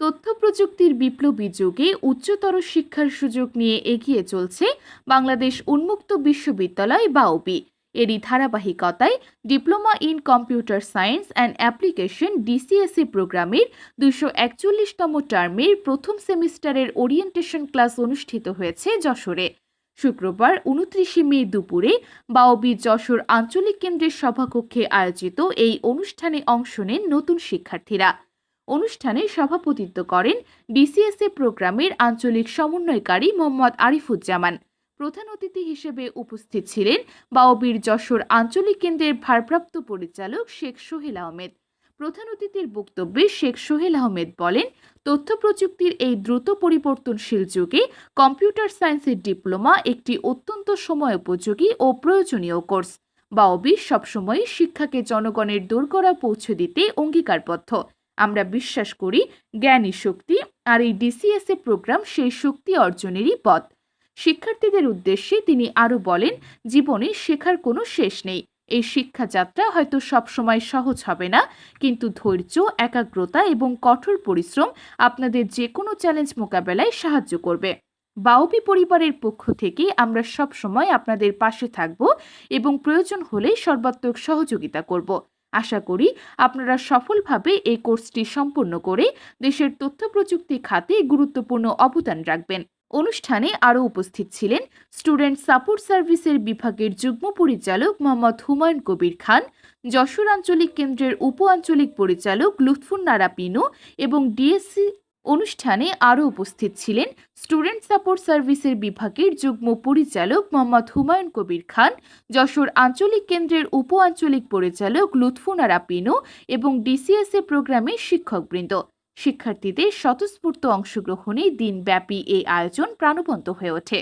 তথ্য প্রযুক্তির বিপ্লবী যুগে উচ্চতর শিক্ষার সুযোগ নিয়ে এগিয়ে চলছে বাংলাদেশ উন্মুক্ত বিশ্ববিদ্যালয় বাউবি। এরই ধারাবাহিকতায় diploma in computer science and application DCSC প্রোগ্রামের দুশো একচল্লিশতম টার্মের প্রথম সেমিস্টারের ওরিয়েন্টেশন ক্লাস অনুষ্ঠিত হয়েছে যশোরে। শুক্রবার উনত্রিশে মে দুপুরে বাওবি যশোর আঞ্চলিক কেন্দ্রের সভাকক্ষে আয়োজিত এই অনুষ্ঠানে অংশ নেন নতুন শিক্ষার্থীরা। অনুষ্ঠানে সভাপতিত্ব করেন ডিসিএসএ প্রোগ্রামের আঞ্চলিক সমন্বয়কারী মোহাম্মদ আরিফুজ্জামান। প্রধান অতিথি হিসেবে উপস্থিত ছিলেন বাওবির যশোর আঞ্চলিক কেন্দ্রের ভারপ্রাপ্ত পরিচালক শেখ সোহেল আহমেদ। প্রধান অতিথির বক্তব্যে শেখ সোহেল আহমেদ বলেন, তথ্য প্রযুক্তির এই দ্রুত পরিবর্তনশীল যুগে কম্পিউটার সায়েন্সের ডিপ্লোমা একটি অত্যন্ত সময় উপযোগী ও প্রয়োজনীয় কোর্স। বাওবি সবসময় শিক্ষাকে জনগণের দোরগড়া পৌঁছে দিতে অঙ্গীকারবদ্ধ। আমরা বিশ্বাস করি জ্ঞানী শক্তি আর এই ডিসিএসএ প্রোগ্রাম সেই শক্তি অর্জনেরই পথ। শিক্ষার্থীদের উদ্দেশ্যে তিনি আরও বলেন, জীবনে শেখার কোনো শেষ নেই। এই শিক্ষাযাত্রা হয়তো সবসময় সহজ হবে না, কিন্তু ধৈর্য, একাগ্রতা এবং কঠোর পরিশ্রম আপনাদের যে কোনো চ্যালেঞ্জ মোকাবেলায় সাহায্য করবে। বাউবি পরিবারের পক্ষ থেকে আমরা সব সময় আপনাদের পাশে থাকব এবং প্রয়োজন হলে সর্বাত্মক সহযোগিতা করব। আশা করি আপনারা সফলভাবে এই কোর্সটি সম্পূর্ণ করে দেশের তথ্য প্রযুক্তি খাতে গুরুত্বপূর্ণ অবদান রাখবেন। অনুষ্ঠানে আরও উপস্থিত ছিলেন স্টুডেন্ট সাপোর্ট সার্ভিসের বিভাগের যুগ্ম পরিচালক মোহাম্মদ হুমায়ুন কবির খান, যশোর আঞ্চলিক কেন্দ্রের উপ আঞ্চলিক পরিচালক লুৎফুন্নারা পিনু এবং ডিএসসি অনুষ্ঠানে আরও উপস্থিত ছিলেন স্টুডেন্ট সাপোর্ট সার্ভিসের বিভাগের যুগ্ম পরিচালক মোহাম্মদ হুমায়ুন কবির খান, যশোর আঞ্চলিক কেন্দ্রের উপ আঞ্চলিক পরিচালক লুৎফুনারা পিনু এবং ডিসিএসএ প্রোগ্রামের শিক্ষকবৃন্দ। শিক্ষার্থীদের স্বতঃস্ফূর্ত অংশগ্রহণে দিনব্যাপী এই আয়োজন প্রাণবন্ত হয়ে ওঠে।